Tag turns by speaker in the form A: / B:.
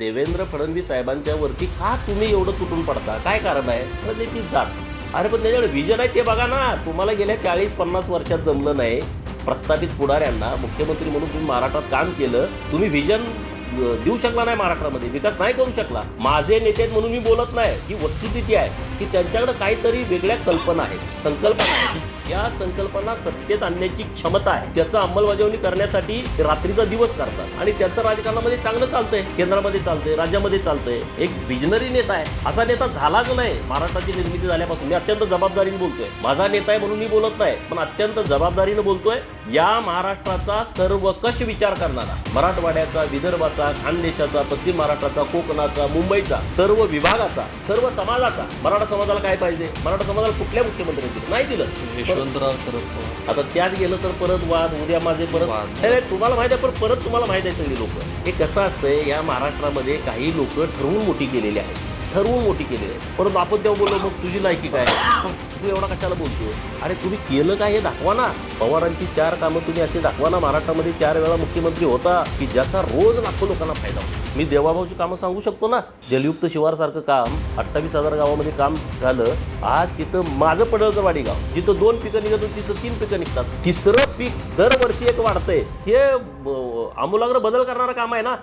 A: देवेंद्र फडणवीस साहेबांच्या वरती का तुम्ही एवढं तुटून पडता? काय कारण आहे? तर त्याची जात. अरे पण त्याच्याकडे विजन आहे ते बघा ना. तुम्हाला गेल्या चाळीस पन्नास वर्षात जमलं नाही. प्रस्थापित पुढाऱ्यांना मुख्यमंत्री म्हणून तुम्ही महाराष्ट्रात काम केलं. तुम्ही विजन देऊ शकला नाही महाराष्ट्रामध्ये. विकास नाही करू शकला. माझे नेते आहेत म्हणून मी बोलत नाही. ही वस्तुस्थिती आहे की त्यांच्याकडे काहीतरी वेगळ्या कल्पना आहेत संकल्पना आहेत. या संकल्पना सत्तेत आणण्याची क्षमता आहे. त्याचा अंमलबजावणी करण्यासाठी रात्रीचा दिवस करतात आणि त्याचं राजकारणामध्ये चांगलं चालतंय केंद्रामध्ये चालतंय राज्यामध्ये चालतंय. एक विजनरी नेता आहे. असा नेता झालाच नाही. महाराष्ट्राची निर्मिती झाल्यापासून मी अत्यंत जबाबदारीने बोलतोय. माझा नेता आहे म्हणून मी बोलत नाही. पण अत्यंत जबाबदारीने बोलतोय. या महाराष्ट्राचा सर्वकष विचार करणारा मराठवाड्याचा विदर्भाचा खानदेशाचा पश्चिम महाराष्ट्राचा कोकणाचा मुंबईचा सर्व विभागाचा सर्व समाजाचा मराठा समाजाला काय पाहिजे? मराठा समाजाला कुठल्या मुख्यमंत्र्यांनी दिलं? नाही दिलं.
B: यशवंतराव शरद पवार.
A: आता त्यात गेलं तर परत वाद उद्या माझे परत तुम्हाला माहिती आहे पण परत तुम्हाला माहिती आहे सगळी लोक. हे कसं असतंय या महाराष्ट्रामध्ये काही लोक ठरवून मोठी केलेली आहेत. ठरवून मोठी केलेली आहे. परंतु आपण तेव्हा बोललो मग तुझी लायकी काय तू एवढा कशाला बोलतो अरे तुम्ही केलं काय हे दाखवा ना. पवारांची चार कामं तुम्ही अशी दाखवा ना. महाराष्ट्रामध्ये चार वेळा मुख्यमंत्री होता की ज्याचा रोज लाखो लोकांना फायदा होतो. मी देवाभाऊची कामं सांगू शकतो ना. जलयुक्त शिवारसारखं काम अठ्ठावीस हजार गावामध्ये काम झालं. आज तिथं माझं पडळकरवाडी गाव जिथं दोन पिकं निघत होती तिथं तीन पिकं निघतात. तिसरं पीक दरवर्षी एक वाढतंय. हे आमूलाग्र बदल करणारं काम आहे ना.